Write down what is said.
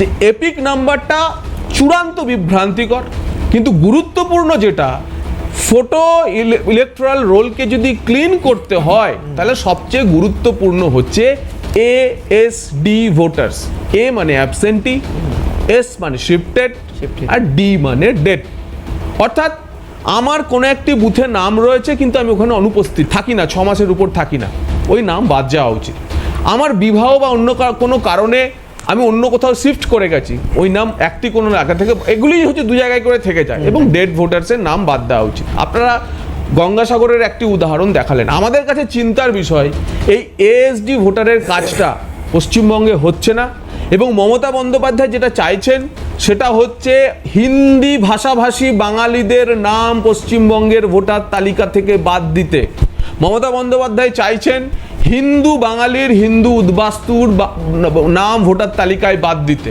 যে এপিক নাম্বারটা চূড়ান্ত বিভ্রান্তিকর কিন্তু গুরুত্বপূর্ণ যেটা ফটো ইলেকট্রাল রোলকে যদি ক্লিন করতে হয় তাহলে সবচেয়ে গুরুত্বপূর্ণ হচ্ছে A S D voters A মানে অ্যাবসেন্টি এস মানে শিফটেড আর ডি মানে ডেট অর্থাৎ আমার কোনো একটি বুথে নাম রয়েছে কিন্তু আমি ওখানে অনুপস্থিত থাকি না ছ মাসের উপর থাকি না। ওই নাম বাদ যাওয়া উচিত। আমার বিবাহ বা অন্য কোনো কারণে আমি অন্য কোথাও শিফট করে গেছি ওই নাম একটি কোনো এলাকা থেকে এগুলিই হচ্ছে দু জায়গায় করে থেকে যায় এবং ডেড ভোটার্সের নাম বাদ দেওয়া উচিত। আপনারা গঙ্গাসাগরের একটি উদাহরণ দেখালেন। আমাদের কাছে চিন্তার বিষয় এই এএসডি ভোটারের কাজটা পশ্চিমবঙ্গে হচ্ছে না এবং মমতা বন্দ্যোপাধ্যায় যেটা চাইছেন সেটা হচ্ছে হিন্দি ভাষাভাষী বাঙালিদের নাম পশ্চিমবঙ্গের ভোটার তালিকা থেকে বাদ দিতে। মমতা বন্দ্যোপাধ্যায় চাইছেন হিন্দু বাঙালির হিন্দু উদ্বাস্তুর নাম ভোটার তালিকায় বাদ দিতে।